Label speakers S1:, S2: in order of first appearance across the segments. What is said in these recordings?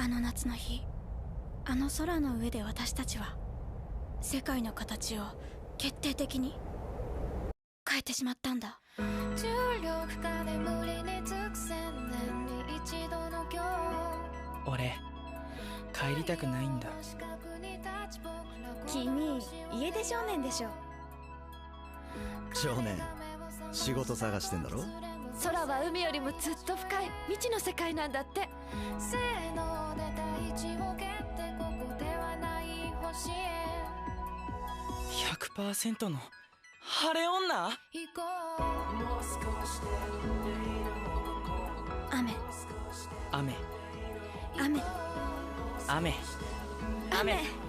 S1: あの夏の日あの空の上で私たちは世界の形を決定的に変えてしまったんだ。
S2: 重力下で無理につく千年に一度の今日。
S3: 俺帰りたくないんだ。
S1: 君家出少年でしょ。
S4: 少年仕事探してんだろ？
S5: 空は海よりもずっと深い未知の世界なんだって
S2: 星へ。
S3: 100%の晴れ女？
S1: 雨。
S3: 雨。
S1: 雨。
S3: 雨。雨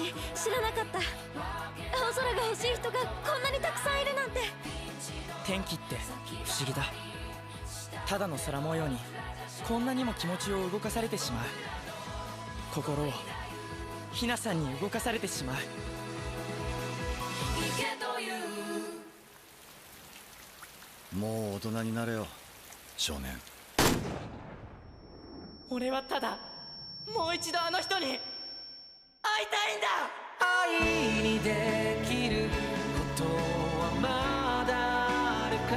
S1: 私知らなかった。青空が欲しい人がこんなにたくさんいるなんて。
S3: 天気って不思議だ。ただの空模様にこんなにも気持ちを動かされてしまう。心をひなさんに動かされてしま
S2: う。
S4: もう大人になれよ少年。
S3: 俺はただもう一度あの人に会いたいんだ。愛にできることはまだあるか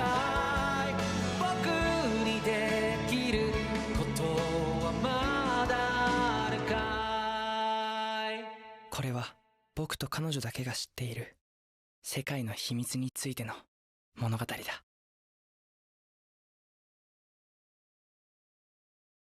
S3: い？僕にできることはまだあるかい？これは僕と彼女だけが知っている世界の秘密についての物語だ